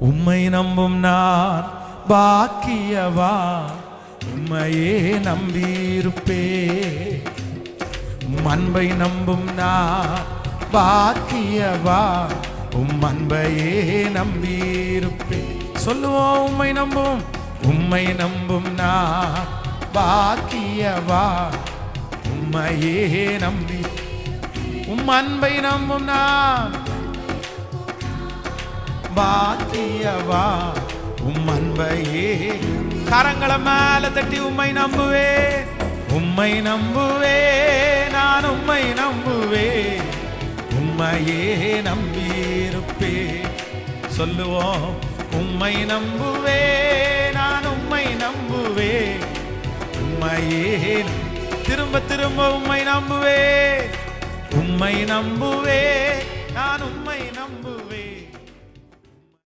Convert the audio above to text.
உம்மை நம்பும் நான் பாக்கியவா? உம்மையே நம்பியிருப்பே. உம் அன்பை நம்பும் நான் பாக்கியவா? உம் அன்பையே நம்பியிருப்பே. சொல்லுவோம் உம்மை நம்பும். உம்மை நம்பும் நான் பாக்கியவா? உம்மையே நம்பி. உம் அன்பை நம்பும் நான் பாத்தியவா உம் அன்பையே. கரங்களை மேல தட்டி உம்மை நம்புவே உம்மை நம்புவே நான் உம்மை நம்புவே உம்மையே நம்பியிருப்பே சொல்லுவோம் உம்மை நம்புவே நான் உம்மை நம்புவே உம்மையே திரும்ப திரும்ப உம்மை நம்புவே உம்மை நம்புவே நான் உம்மை நம்பு